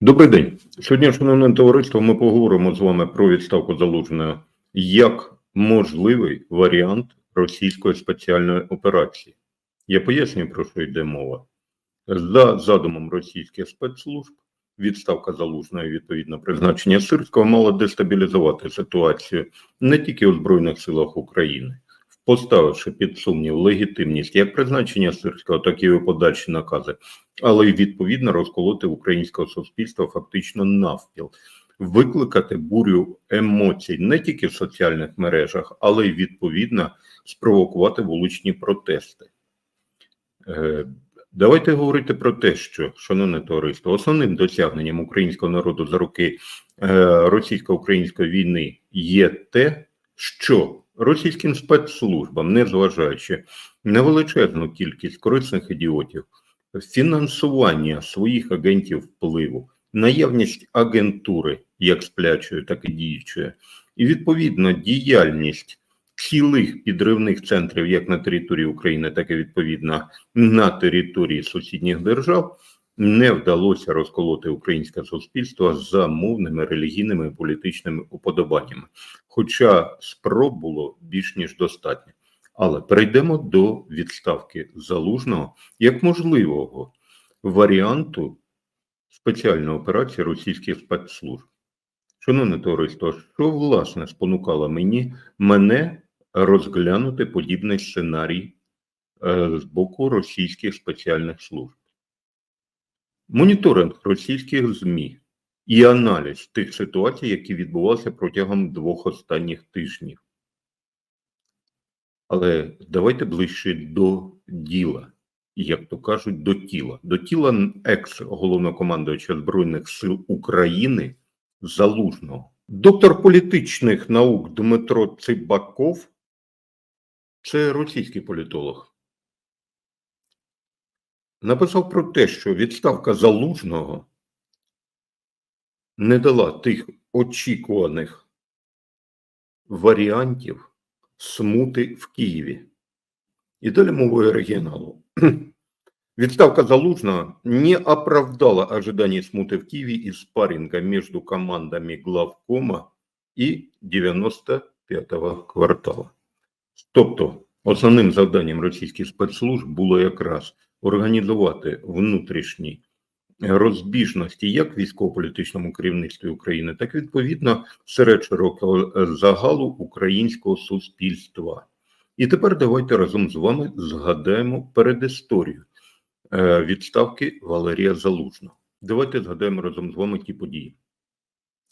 Добрий день. Сьогодні, шановне товариство, ми поговоримо з вами про відставку залужного як можливий варіант російської спеціальної операції. Я пояснюю, про що йде мова. За задумом російських спецслужб, відставка залужного і відповідно призначення Сирського мало дестабілізувати ситуацію не тільки у Збройних силах України, поставивши під сумнів легітимність як призначення Сирського, так і подальші накази але й відповідно розколоти українського суспільства фактично навпіл, викликати бурю емоцій не тільки в соціальних мережах, але й відповідно спровокувати вуличні протести. Е, Давайте говорити про те, що, шановне товариство, основним досягненням українського народу за роки е, російсько-української війни є те, що російським спецслужбам, незважаючи на величезну кількість корисних ідіотів, фінансування своїх агентів впливу, наявність агентури, як сплячої, так і діючої, і відповідно діяльність цілих підривних центрів, як на території України, так і відповідно на території сусідніх держав. Не вдалося розколоти українське суспільство за мовними, релігійними і політичними уподобаннями. Хоча спроб було більш ніж достатньо. Але перейдемо до відставки залужного як можливого варіанту спеціальної операції російських спецслужб. Шановне товариство, що власне спонукало мені мене розглянути подібний сценарій е, з боку російських спеціальних служб? Моніторинг російських ЗМІ і аналіз тих ситуацій, які відбувалися протягом двох останніх тижнів. Але давайте ближче до діла, як то кажуть, до тіла. До тіла екс головнокомандуюча Збройних сил України Залужного. Доктор політичних наук Дмитро Цибаков це російський політолог. Написав про те, що відставка залужного не дала тих очікуваних варіантів смути в Києві. І далі мовою оригіналу. Відставка Залужного не оправдала ожиданий смуты в Киеве и спарринга между командами главкома і 95-го квартала. Тобто, основним завданням російських спецслужб було якраз організувати внутрішні розбіжності як військово-політичному керівництві України, так і відповідно серед широкого загалу українського суспільства. І тепер давайте разом з вами згадаємо передісторію е, відставки Валерія Залужного. Давайте згадаємо разом з вами ті події.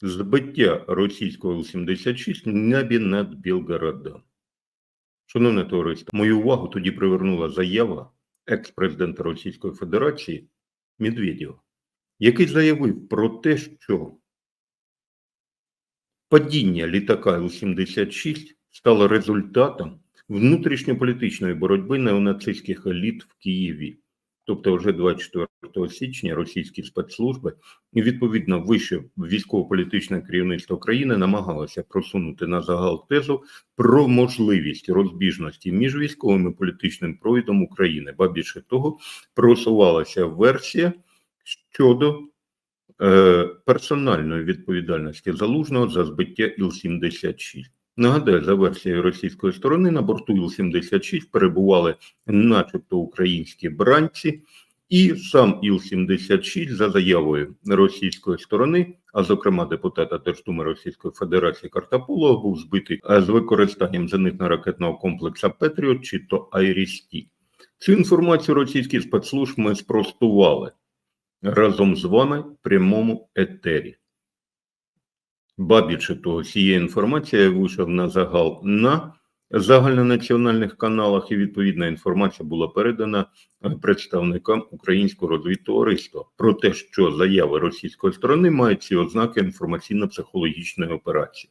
Збиття російського Л-76 в небі над Білгородом. Шановне товариство, мою увагу тоді привернула заява екс-президента Російської Федерації Медведєва, який заявив про те, що падіння літака Л-76 стало результатом внутрішньополітичної боротьби неонацистських еліт в Києві. Тобто, вже 24 січня російські спецслужби і відповідно вище військово-політичне керівництво країни намагалося просунути на загал тезу про можливість розбіжності між військовим і політичним провідом України. Ба більше того, просувалася версія щодо е, персональної відповідальності залужного за збиття Іл-76. Нагадаю, за версією російської сторони на борту Іл-76 перебували, начебто, українські бранці, і сам Іл-76 за заявою російської сторони, а зокрема депутата Держдуми Російської Федерації Картаполова, був збитий з використанням зенитно-ракетного комплексу Петріот чи то Айрісті. Цю інформацію російські спецслужб ми спростували разом з вами в прямому етері. Ба більше того, цієї інформація вийшов на загал на загальнонаціональних каналах, і відповідна інформація була передана представникам українського розвідтовариства про те, що заяви російської сторони мають ці ознаки інформаційно-психологічної операції.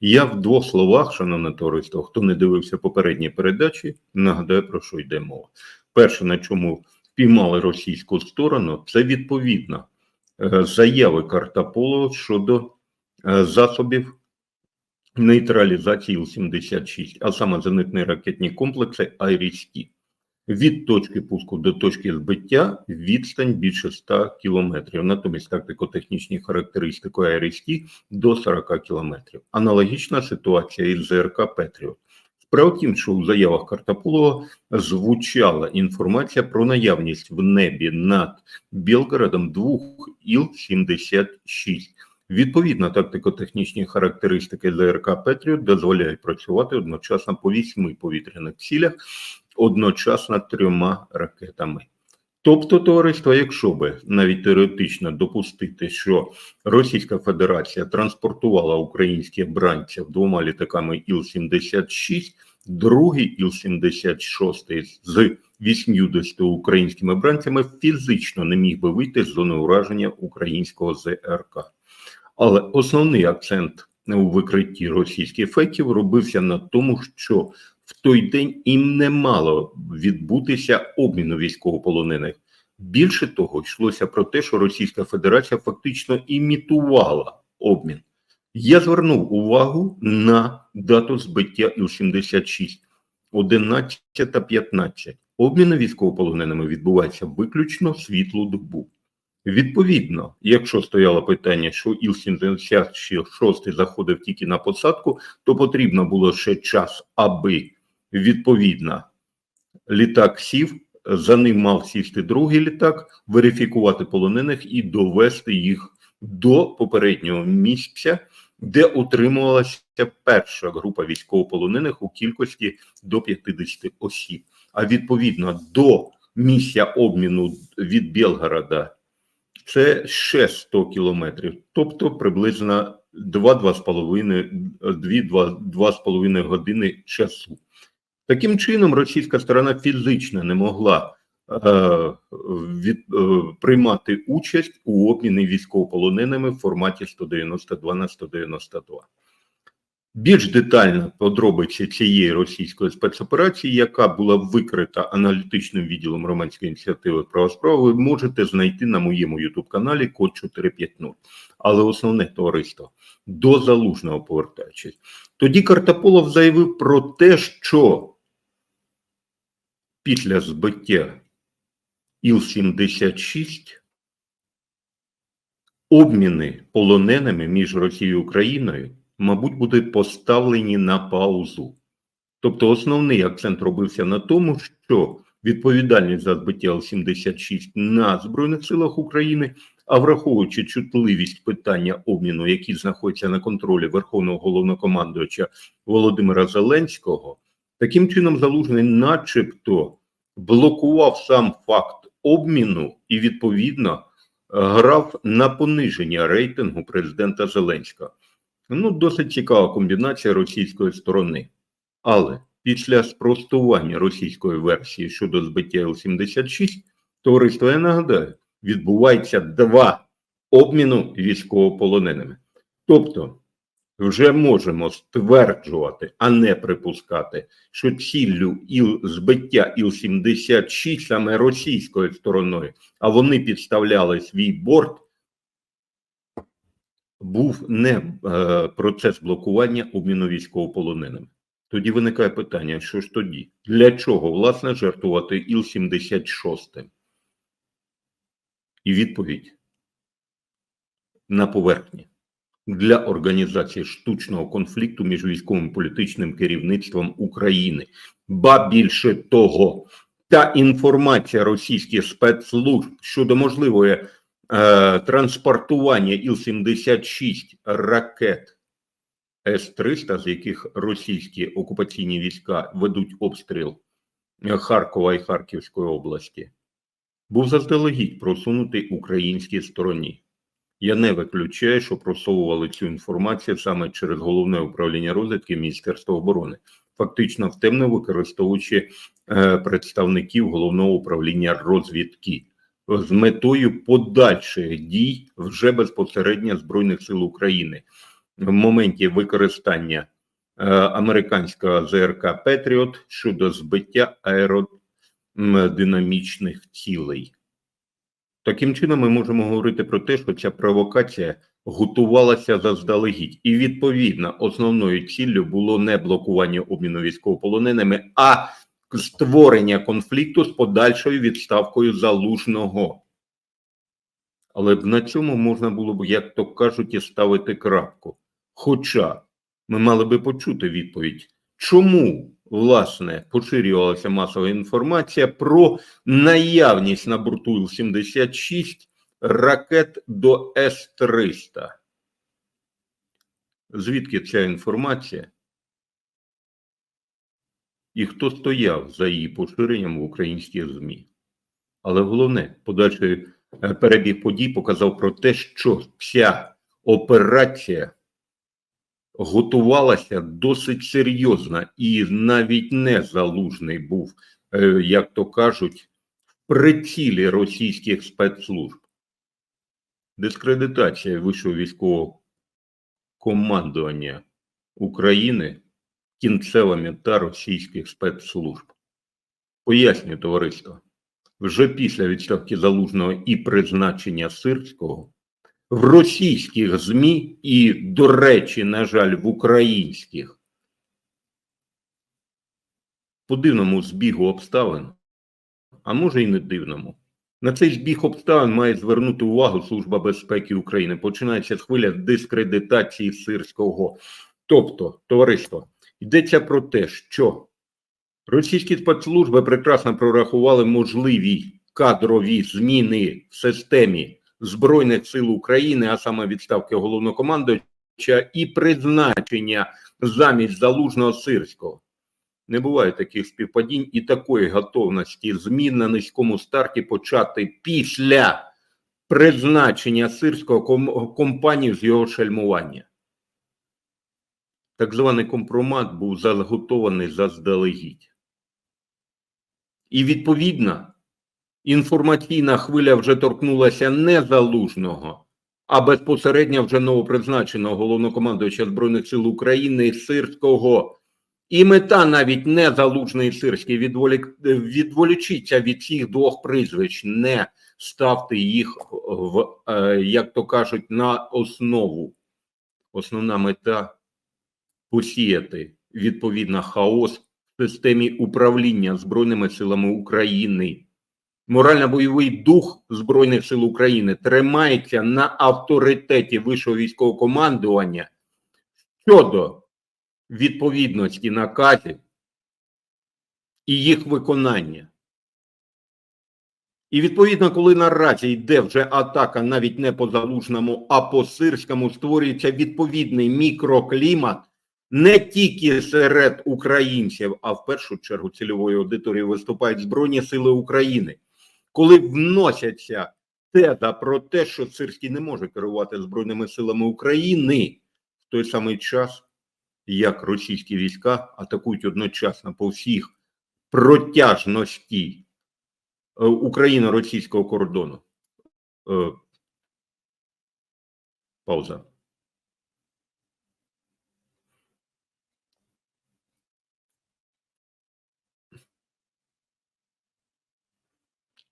Я в двох словах, шановне товариство, хто не дивився попередні передачі, нагадаю про що йде мова. Перше, на чому впіймали російську сторону, це відповідно е, заяви Картаполова щодо засобів нейтралізації Іл-76, а саме зенитні ракетні комплекси Айріс-Ті. Від точки пуску до точки збиття відстань більше 100 кілометрів. Натомість тактико-технічні характеристики АРСТ до 40 кілометрів. Аналогічна ситуація із ЗРК Петріот. Справа в тім, що у заявах Картаполова звучала інформація про наявність в небі над Білгородом двох Іл-76. Відповідно, тактико-технічні характеристики ЗРК Петріот дозволяють працювати одночасно по вісьми повітряних цілях, одночасно трьома ракетами. Тобто, товариство, якщо би навіть теоретично допустити, що Російська Федерація транспортувала українське бранця двома літаками Іл-76, другий Іл-76 з 80 українськими бранцями фізично не міг би вийти з зони ураження українського ЗРК. Але основний акцент у викритті російських фейків робився на тому, що в той день їм не мало відбутися обміну військовополонених. Більше того, йшлося про те, що Російська Федерація фактично імітувала обмін. Я звернув увагу на дату збиття Іл-76 11.15. Обміни військовополоненими відбувається виключно світлу добу. Відповідно, якщо стояло питання, що Іл-76 заходив тільки на посадку, то потрібно було ще час, аби відповідно літак сів, за ним мав сісти другий літак, верифікувати полонених і довести їх до попереднього місця, де утримувалася перша група військовополонених у кількості до 50 осіб. А відповідно до місця обміну від Білгорода це ще 100 кілометрів, тобто приблизно 2-2,5 години часу. Таким чином, російська сторона фізично не могла е, від, е, приймати участь у обміні військовополоненими в форматі 192 на 192. Більш детально подробиці цієї російської спецоперації, яка була викрита аналітичним відділом громадської ініціативи права справи, ви можете знайти на моєму ютуб-каналі Код 450. Але основне товариство до залужного повертаючись. Тоді Картаполов заявив про те, що після збиття Іл-76 обміни полоненими між Росією і Україною мабуть, будуть поставлені на паузу. Тобто, основний акцент робився на тому, що відповідальність за збиття Л-76 на Збройних силах України, а враховуючи чутливість питання обміну, які знаходяться на контролі Верховного головнокомандуюча Володимира Зеленського, таким чином залужний, начебто, блокував сам факт обміну і відповідно грав на пониження рейтингу президента Зеленського. Ну, досить цікава комбінація російської сторони. Але після спростування російської версії щодо збиття Л-76, товариство, я нагадаю, відбувається два обміну військовополоненими. Тобто, вже можемо стверджувати, а не припускати, що ціллю іл збиття Іл-76 саме російською стороною, а вони підставляли свій борт був не е, процес блокування обміну військовополоненими. Тоді виникає питання: що ж тоді? Для чого власне жертвувати Іл-76? І відповідь на поверхні для організації штучного конфлікту між військовим і політичним керівництвом України. Ба більше того, та інформація російських спецслужб щодо можливої транспортування Іл-76 ракет С-300, з яких російські окупаційні війська ведуть обстріл Харкова і Харківської області, був заздалегідь просунутий українській стороні. Я не виключаю, що просовували цю інформацію саме через головне управління розвідки Міністерства оборони, фактично втемно використовуючи е, представників головного управління розвідки з метою подальших дій вже безпосередньо Збройних сил України в моменті використання е, американського ЗРК Петріот щодо збиття аеродинамічних цілей. Таким чином, ми можемо говорити про те, що ця провокація готувалася заздалегідь, і відповідно основною ціллю було не блокування обміну військовополоненими, а створення конфлікту з подальшою відставкою залужного. Але б на цьому можна було б, як то кажуть, і ставити крапку. Хоча ми мали би почути відповідь, чому власне поширювалася масова інформація про наявність на борту Іл-76 ракет до С-300. Звідки ця інформація? І хто стояв за її поширенням в українських ЗМІ? Але головне, подальший е, перебіг подій показав про те, що ця операція готувалася досить серйозно, і навіть не залужний був, е, як то кажуть, в прицілі російських спецслужб. Дискредитація вищого військового командування України кінцева мета російських спецслужб. Пояснюю, товариство, вже після відставки залужного і призначення Сирського в російських ЗМІ і, до речі, на жаль, в українських по дивному збігу обставин, а може і не дивному. На цей збіг обставин має звернути увагу Служба безпеки України. Починається хвиля дискредитації сирського. Тобто, товариство, йдеться про те, що російські спецслужби прекрасно прорахували можливі кадрові зміни в системі Збройних сил України, а саме відставки головнокомандуюча і призначення замість залужного сирського. Не буває таких співпадінь і такої готовності змін на низькому старті почати після призначення сирського компанії з його шельмування. Так званий компромат був заготований заздалегідь. І відповідно інформаційна хвиля вже торкнулася не залужного, а безпосередньо вже новопризначеного головнокомандуюча Збройних сил України Сирського. І мета навіть не залужний сирський відволік... відволічіться від цих двох прізвищ, не ставте їх в, е, як то кажуть, на основу. Основна мета посіяти відповідно хаос в системі управління Збройними силами України. Морально-бойовий дух Збройних сил України тримається на авторитеті вищого військового командування щодо відповідності наказів і їх виконання. І відповідно, коли наразі йде вже атака навіть не по залужному, а по сирському, створюється відповідний мікроклімат не тільки серед українців, а в першу чергу цільовою аудиторією виступають Збройні Сили України, коли вносяться теза про те, що Сирський не може керувати Збройними силами України в той самий час як російські війська атакують одночасно по всіх протяжності е, україно-російського кордону. Е, Пауза.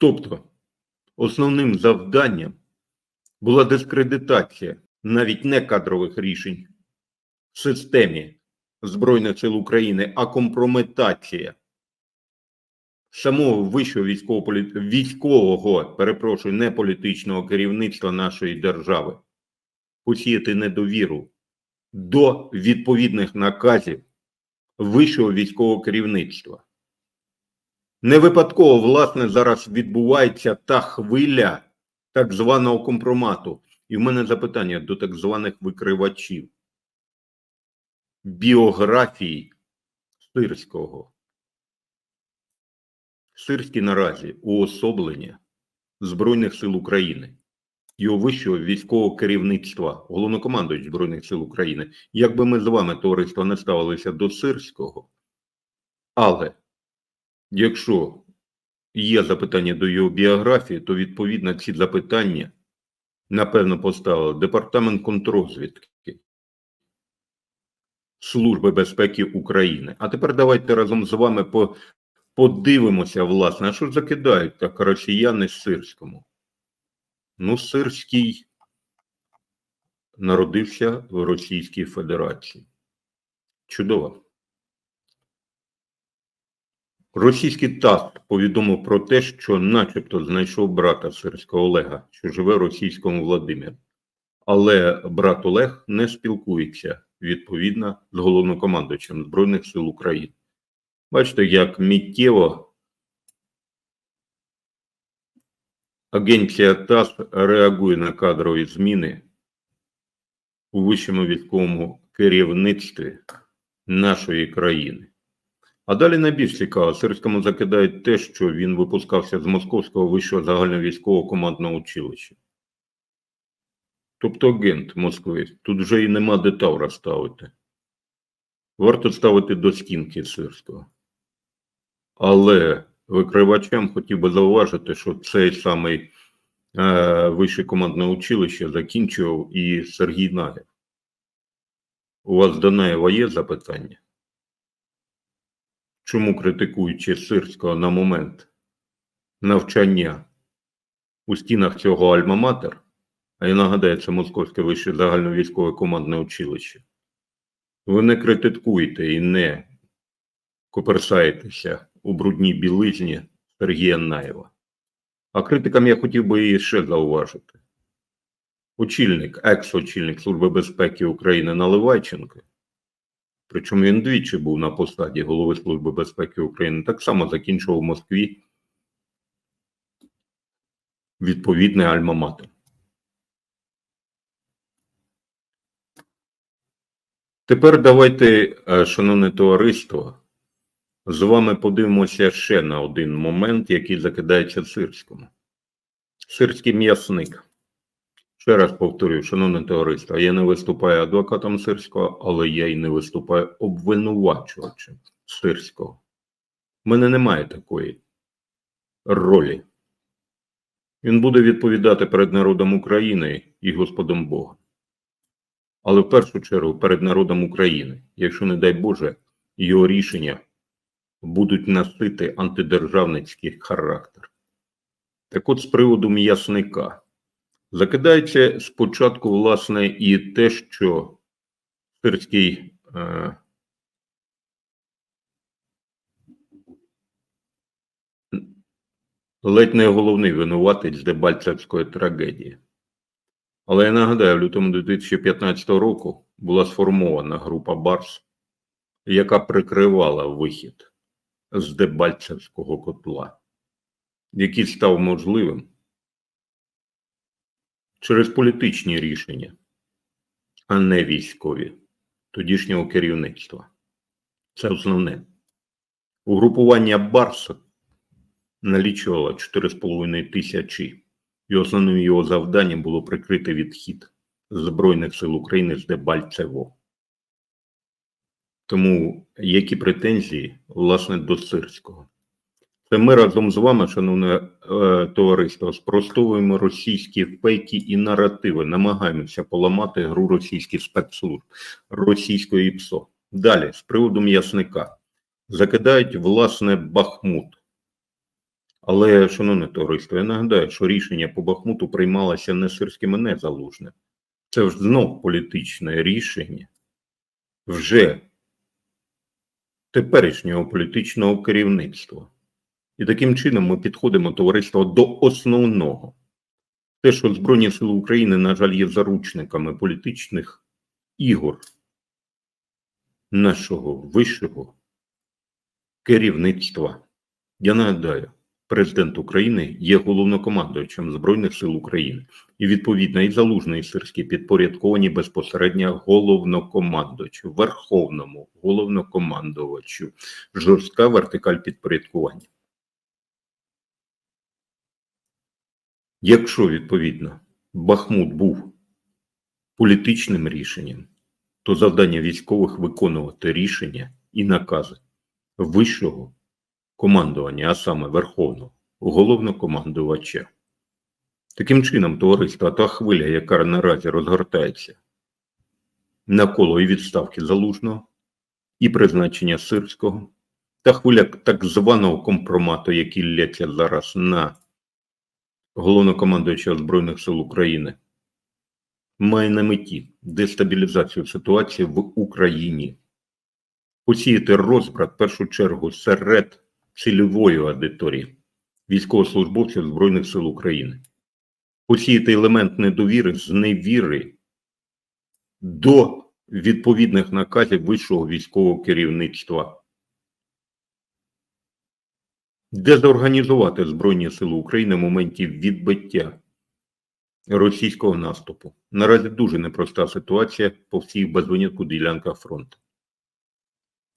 Тобто, основним завданням була дискредитація навіть не кадрових рішень в системі Збройних сил України, а компрометація самого вищого військового, військового, перепрошую, не політичного керівництва нашої держави, посіяти недовіру до відповідних наказів вищого військового керівництва. Не випадково, власне, зараз відбувається та хвиля так званого компромату. І в мене запитання до так званих викривачів біографії Сирського. Сирський наразі уособлення Збройних сил України, його вищого військового керівництва, головнокомандуючий Збройних сил України. Як би ми з вами, товариство, не ставилися до Сирського, але якщо є запитання до його біографії, то відповідно ці запитання напевно поставили департамент контррозвідки. Служби безпеки України. А тепер давайте разом з вами по, подивимося, власне, а що закидають так росіяни Сирському? Ну, Сирський народився в Російській Федерації. Чудово. Російський ТАСС повідомив про те, що начебто знайшов брата Сирського Олега, що живе в російському Владимирі. Але брат Олег не спілкується відповідно з головнокомандуючим Збройних сил України. Бачите, як миттєво агенція ТАСС реагує на кадрові зміни у вищому військовому керівництві нашої країни. А далі найбільш цікаво, Сирському закидають те, що він випускався з Московського вищого загальновійськового командного училища. Тобто агент Москви. Тут вже і нема де Тавра ставити. Варто ставити до стінки Сирського. Але викривачам хотів би зауважити, що цей самий е, вище командне училище закінчував і Сергій Наєв. У вас до Наєва є запитання? Чому критикуючи Сирського на момент навчання у стінах цього Альма-Матер, а я нагадаю, це Московське вище загальновійськове командне училище, ви не критикуєте і не коперсаєтеся у брудній білизні Сергія Наєва. А критикам я хотів би і ще зауважити. Очільник, екс-очільник Служби безпеки України Наливайченко, причому він двічі був на посаді голови Служби безпеки України, так само закінчував в Москві відповідний альма-матер. Тепер давайте, е, шановне товариство, з вами подивимося ще на один момент, який закидається Сирському. Сирський м'ясник. Ще раз повторюю, шановне товариство, я не виступаю адвокатом Сирського, але я і не виступаю обвинувачувачем Сирського. У мене немає такої ролі. Він буде відповідати перед народом України і Господом Богом. Але в першу чергу перед народом України, якщо, не дай Боже, його рішення будуть носити антидержавницький характер. Так от з приводу м'ясника. Закидається спочатку, власне, і те, що Сирський е, ледь не головний винуватець Дебальцевської трагедії. Але я нагадаю, в лютому 2015 року була сформована група Барс, яка прикривала вихід з Дебальцевського котла, який став можливим через політичні рішення, а не військові тодішнього керівництва. Це основне. Угрупування Барса налічувало 4,5 тисячі, і основним його завданням було прикрити відхід Збройних сил України з Дебальцево. Тому які претензії, власне, до Сирського? Це ми разом з вами, шановне е, товариство, спростовуємо російські фейки і наративи, намагаємося поламати гру російських спецслужб, російської ПСО. Далі, з приводу м'ясника, закидають власне Бахмут. Але, шановне товариство, я нагадаю, що рішення по Бахмуту приймалося не сирським, а не залужним. Це ж знов політичне рішення вже теперішнього політичного керівництва. І таким чином ми підходимо товариство до основного. Те, що Збройні Сили України, на жаль, є заручниками політичних ігор нашого вищого керівництва. Я нагадаю, президент України є головнокомандуючим Збройних сил України. І відповідно і залужний і сирський підпорядковані безпосередньо головнокомандуючу, верховному головнокомандувачу, жорстка вертикаль підпорядкування. Якщо відповідно Бахмут був політичним рішенням, то завдання військових виконувати рішення і накази вищого командування, а саме Верховного головнокомандувача. Таким чином, товариство, та хвиля, яка наразі розгортається навколо і відставки залужного, і призначення сирського, та хвиля так званого компромату, який лється зараз на головнокомандуючого Збройних сил України, має на меті дестабілізацію ситуації в Україні, посіяти розбрат в першу чергу серед цільової аудиторії військовослужбовців Збройних сил України. Посіяти елемент недовіри, зневіри до відповідних наказів вищого військового керівництва. Дезорганізувати Збройні Сили України в моменті відбиття російського наступу. Наразі дуже непроста ситуація по всіх без винятку ділянках фронту.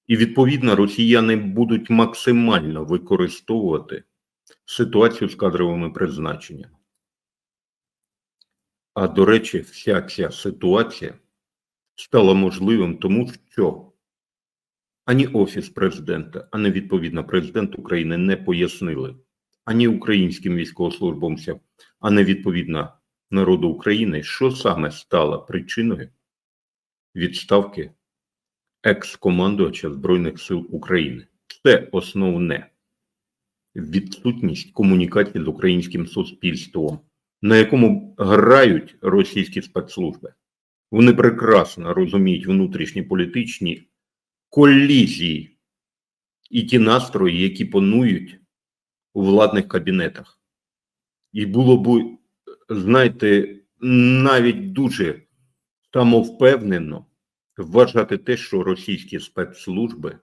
І відповідно росіяни будуть максимально використовувати ситуацію з кадровими призначеннями. А до речі, вся ця ситуація стала можливим тому, що ані Офіс президента, ані відповідно президент України не пояснили ані українським військовослужбовцям, ані відповідно народу України, що саме стало причиною відставки екс-командувача Збройних сил України. Це основне відсутність комунікації з українським суспільством, на якому грають російські спецслужби. Вони прекрасно розуміють внутрішні політичні колізії і ті настрої, які панують у владних кабінетах. І було б, знаєте, навіть дуже самовпевнено вважати те, що російські спецслужби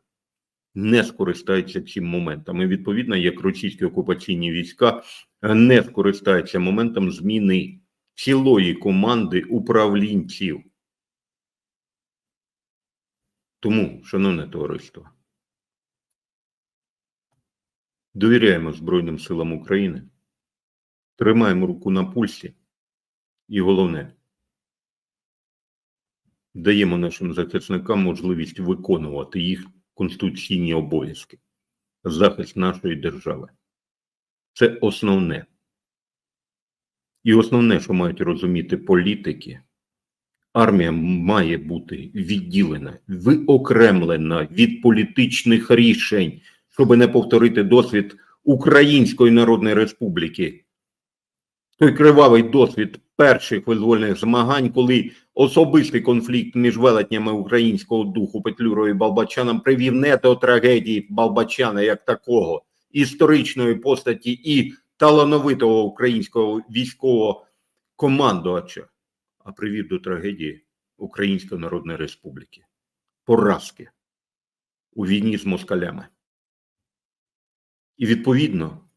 не скористаються цим моментом. І відповідно, як російські окупаційні війська не скористаються моментом зміни цілої команди управлінців. Тому, шановне товариство, довіряємо Збройним силам України, тримаємо руку на пульсі, і головне, даємо нашим захисникам можливість виконувати їх конституційні обов'язки, захист нашої держави. Це основне. І основне, що мають розуміти політики, армія має бути відділена, виокремлена від політичних рішень, щоб не повторити досвід Української Народної Республіки. Той кривавий досвід перших визвольних змагань, коли особистий конфлікт між велетнями українського духу Петлюрою і Балбачаном привів не до трагедії Балбачана як такого, історичної постаті і талановитого українського військового командувача, а привів до трагедії Української Народної Республіки. Поразки у війні з москалями. І відповідно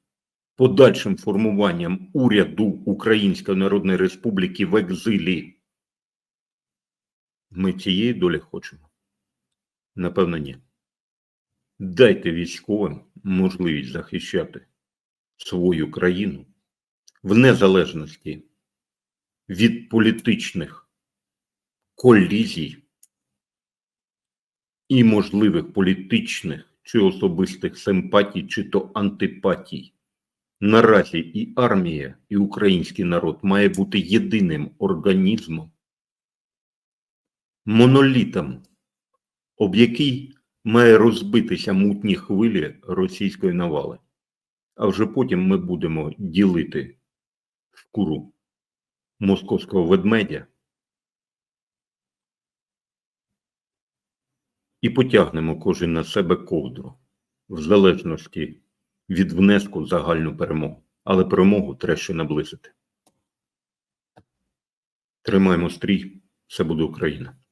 подальшим формуванням уряду Української Народної Республіки в екзилі. Ми цієї долі хочемо? Напевно, ні. Дайте військовим можливість захищати свою країну в незалежності від політичних колізій і можливих політичних чи особистих симпатій, чи то антипатій. Наразі і армія, і український народ має бути єдиним організмом, монолітом, об який має розбитися мутні хвилі російської навали. А вже потім ми будемо ділити шкуру московського ведмедя і потягнемо кожен на себе ковдру в залежності від внеску загальну перемогу. Але перемогу треба ще наблизити. Тримаємо стрій, все буде Україна.